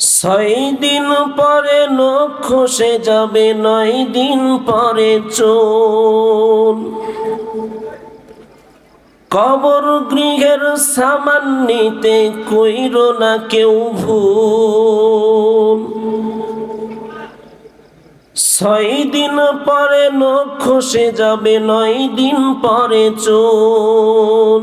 ছয় দিন পরে নখ খসে যাবে, নয় দিন পরে চুল কবর গৃহের সামান নিতে কইর না কেউ ভুল। ছয় দিন পরে নখ খসে যাবে, নয় দিন পরে চুল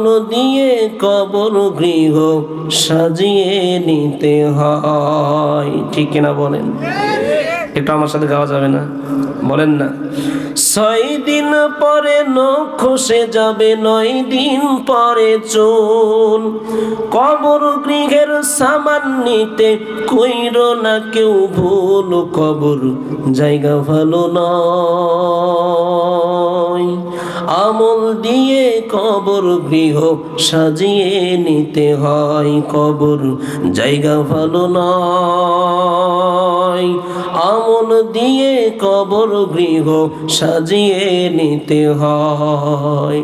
আমল দিয়ে কবর গৃহ সাজিয়ে নিতে হয়। ঠিক কিনা বলেন? একটু আমার সাথে গাওয়া যাবে না। বলেন না। ছয় দিন পরে নখ খসে যাবে, নয় দিন পরে চুল। কবর গৃহের সামান নিতে কইর না কেউ ভুল, কবর জায়গা ভালো নয়। আমল দিয়ে কবর গৃহ সাজিয়ে নিতে হয়। কবর জায়গা ভালো নয়। আমল দিয়ে কবর গৃহ সাজিয়ে নিতে হয়।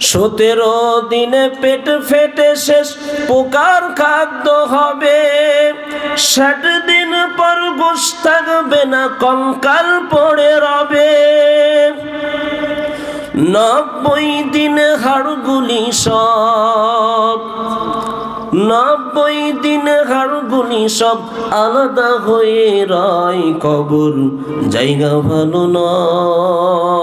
সতেরো দিনে পেট ফেটে শেষ, পোকার খাদ্য হবে। ষাট দিন পর গোস থাকবে না, কঙ্কাল পড়ে রবে। নব্বই দিন হাড়গুলি সব, নব্বই দিন হাড়গুলি সব আলাদা হয়ে রয় কবর, জায়গা ভালো নয়।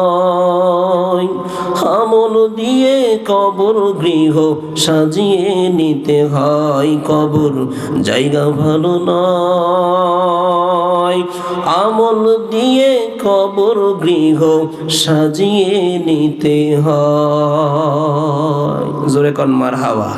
আমল দিয়ে কবর গৃহ সাজিয়ে নিতে হয়। কবর জায়গা ভালো নয়। আমল দিয়ে কবর গৃহ সাজিয়ে নিতে হয়। জোরে কন মার হাওয়া